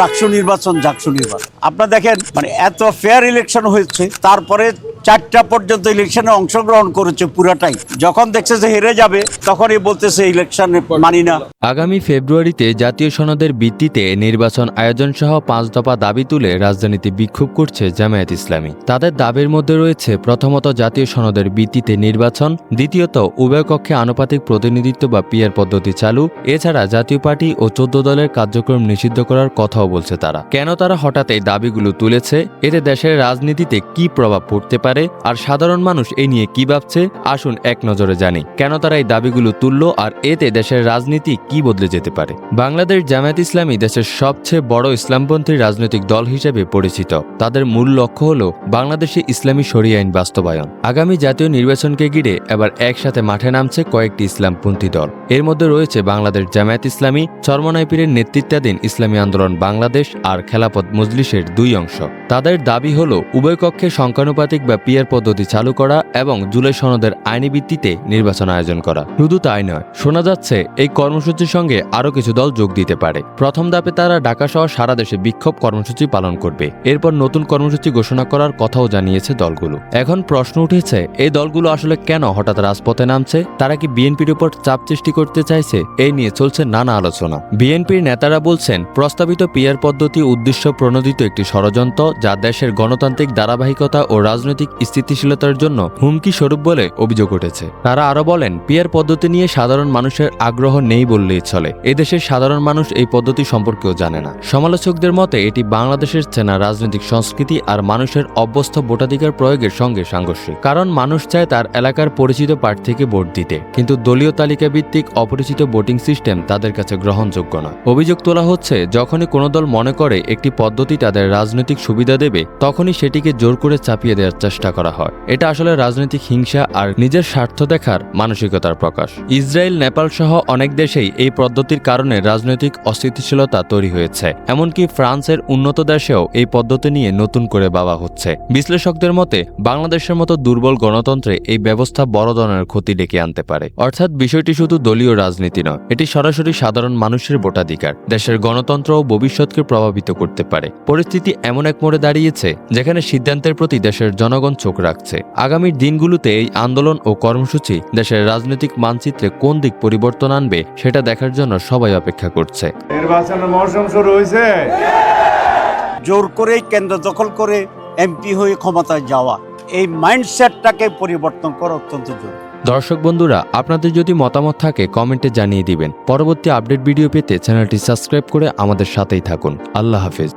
ডাকসু নির্বাচন জাকসু নির্বাচন। আপনারা দেখেন মানে এত ফেয়ার ইলেকশন হয়েছে তারপরে চারটা পর্যন্ত ইলেকশনে অংশগ্রহণ করেছে পুরাটাই। যখন দেখছে যে হেরে যাবে, তখনই বলতেছে ইলেকশন মানি না। আগামী ফেব্রুয়ারিতে জাতীয় সনদের ভিত্তিতে নির্বাচন আয়োজন সহ পাঁচ দফা দাবি তুলে রাজধানীতে বিক্ষোভ করছে জামায়াত ইসলামী। তাদের দাবির মধ্যে রয়েছে, প্রথমত জাতীয় সনদের ভিত্তিতে নির্বাচন, দ্বিতীয়ত উভয় কক্ষে আনুপাতিক প্রতিনিধিত্ব বা পিয়ার পদ্ধতি চালু। এছাড়া জাতীয় পার্টি ও চোদ্দ দলের কার্যক্রম নিষিদ্ধ করার কথাও বলছে তারা। কেন তারা হঠাৎ এই দাবিগুলো তুলেছে? এতে দেশের রাজনীতিতে কি প্রভাব পড়তে পারে? আর সাধারণ মানুষ এই নিয়ে কি ভাবছে, আসুন এক নজরে জানি। কেন তারা এই দাবিগুলো তুলল, আর এতে দেশের রাজনীতি কি বদলে যেতে পারে? বাংলাদেশ জামায়াত ইসলামী দেশের সবচেয়ে বড় ইসলামপন্থী রাজনৈতিক দল হিসেবে পরিচিত। তাদের মূল লক্ষ্য হল বাংলাদেশে ইসলামী শরিয়া আইন বাস্তবায়ন। আগামী জাতীয় নির্বাচনকে ঘিরে এবার একসাথে মাঠে নামছে কয়েকটি ইসলামপন্থী দল। এর মধ্যে রয়েছে বাংলাদেশ জামায়াত ইসলামী চরমনাই পীরের নেতৃত্বাধীন ইসলামী আন্দোলন বাংলাদেশ, আর খেলাপথ মজলিসের দুই অংশ। তাদের দাবি হল, উভয় কক্ষে সংখ্যানুপাতিক বা পিয়ার পদ্ধতি চালু করা এবং জুলাই সনদের আইনি ভিত্তিতে নির্বাচন আয়োজন করা। শুধু তাই নয়, শোনা যাচ্ছে এই কর্মসূচির সঙ্গে আরও কিছু দল যোগ দিতে পারে। প্রথম ধাপে তারা ঢাকা সহ সারা দেশে বিক্ষোভ কর্মসূচি পালন করবে। এরপর নতুন কর্মসূচি ঘোষণা করার কথাও জানিয়েছে দলগুলো। এখন প্রশ্ন উঠেছে, এই দলগুলো আসলে কেন হঠাৎ রাজপথে নামছে? তারা কি বিএনপির উপর চাপ সৃষ্টি করতে চাইছে? এই নিয়ে চলছে নানা আলোচনা। বিএনপির নেতারা বলছেন, প্রস্তাবিত পিয়ার পদ্ধতি উদ্দেশ্য প্রণোদিত একটি ষড়যন্ত্র যা দেশের গণতান্ত্রিক ধারাবাহিকতা ও রাজনৈতিক স্থিতিশীলতার জন্য হুমকি স্বরূপ বলে অভিযোগ উঠেছে। তারা আরও বলেন, পিয়ার পদ্ধতি নিয়ে সাধারণ মানুষের আগ্রহ নেই বললেই চলে। এদেশের সাধারণ মানুষ এই পদ্ধতি সম্পর্কেও জানে না। সমালোচকদের মতে, এটি বাংলাদেশের চেনা রাজনৈতিক সংস্কৃতি আর মানুষের অভ্যস্ত ভোটাধিকার প্রয়োগের সঙ্গে সাংঘর্ষিক। কারণ মানুষ চায় তার এলাকার পরিচিত প্রার্থীকে ভোট দিতে। কিন্তু দলীয় তালিকা ভিত্তিক অপরিচিত ভোটিং সিস্টেম তাদের কাছে গ্রহণযোগ্য নয়। অভিযোগ তোলা হচ্ছে, যখনই কোনো দল মনে করে একটি পদ্ধতি তাদের রাজনৈতিক সুবিধা দেবে, তখনই সেটিকে জোর করে চাপিয়ে দেওয়ার চেষ্টা করা হয়। এটা আসলে রাজনৈতিক হিংসা আর নিজের স্বার্থ দেখার মানসিকতার প্রকাশ। ইসরায়েল, নেপাল সহ অনেক দেশেই এই পদ্ধতির কারণে রাজনৈতিক অস্থিতিশীলতা তৈরি হয়েছে। এমনকি ফ্রান্সের উন্নত দেশেও এই পদ্ধতি নিয়ে নতুন করে ভাবা হচ্ছে। বিশ্লেষকদের মতে, বাংলাদেশের মতো দুর্বল গণতন্ত্রে এই ব্যবস্থা বড় ধরনের ক্ষতি ডেকে আনতে পারে। অর্থাৎ বিষয়টি শুধু দলীয় রাজনীতি নয়, এটি সরাসরি সাধারণ মানুষের ভোটাধিকার। দেশের গণতন্ত্র ও ভবিষ্যৎকে প্রভাবিত করতে পারে। পরিস্থিতি এমন এক মোড়ে দাঁড়িয়েছে, যেখানে সিদ্ধান্তের প্রতি দেশের জনগণ চোখ রাখছে। আগামী দিনগুলোতে এই আন্দোলন ও কর্মসূচি দেশের রাজনৈতিক মানচিত্রে কোন দিক পরিবর্তন আনবে সেটা দেখার জন্য সবাই অপেক্ষা করছে। নির্বাচনের মৌসুম শুরু হয়েছে। জোর করেই কেন্দ্র দখল করে এমপি হয়ে ক্ষমতায় যাওয়া। এই মাইন্ডসেটটাকে পরিবর্তন করা অত্যন্ত জরুরি। দর্শক বন্ধুরা আপনাদের যদি মতামত থাকে কমেন্টে জানিয়ে দিবেন। পরবর্তী আপডেট ভিডিও পেতে চ্যানেলটি সাবস্ক্রাইব করে আমাদের সাথেই থাকুন। আল্লাহ হাফেজ।